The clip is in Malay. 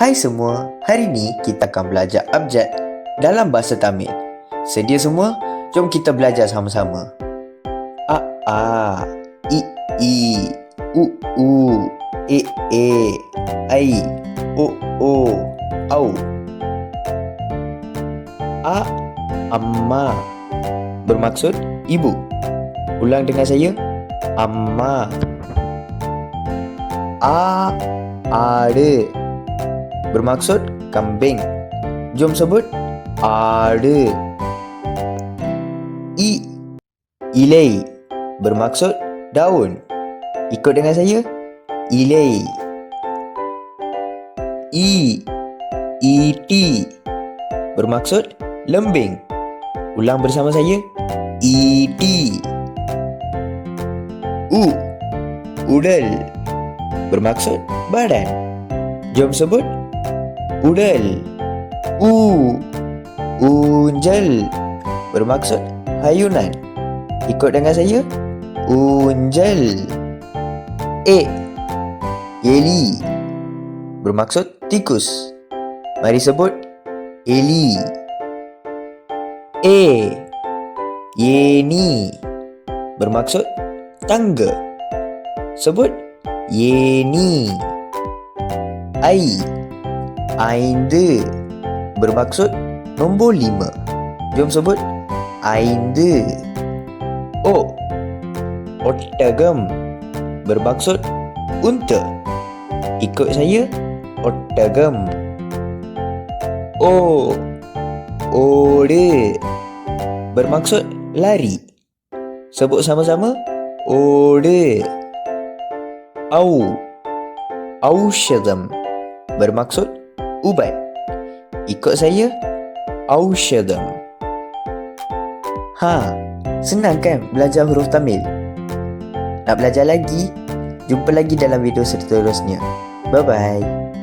Hai semua, hari ni kita akan belajar abjad dalam bahasa Tamil. Sedia semua? Jom kita belajar sama-sama. A a i i u u e e ai o o au. A amma bermaksud ibu. Ulang dengan saya. Amma. A ada bermaksud kambing. Jom sebut ada. I ilai bermaksud daun. Ikut dengan saya. Ilai. I iti bermaksud lembing. Ulang bersama saya. Iti. U udal bermaksud badan. Jom sebut udal. U unjal bermaksud hayunan. Ikut dengan saya. Unjal. E Eli bermaksud tikus. Mari sebut Eli. E Yeni bermaksud tangga. Sebut Yeni. Ai Aindu bermaksud nombor lima. Jom sebut Aindu. O Ottagam bermaksud unta. Ikut saya Ottagam. O Ode bermaksud lari. Sebut sama-sama. Ode. Au. Aushadam bermaksud ubat. Ikut saya. Aushadam. Ha, senang kan belajar huruf Tamil? Nak belajar lagi? Jumpa lagi dalam video seterusnya. Bye-bye.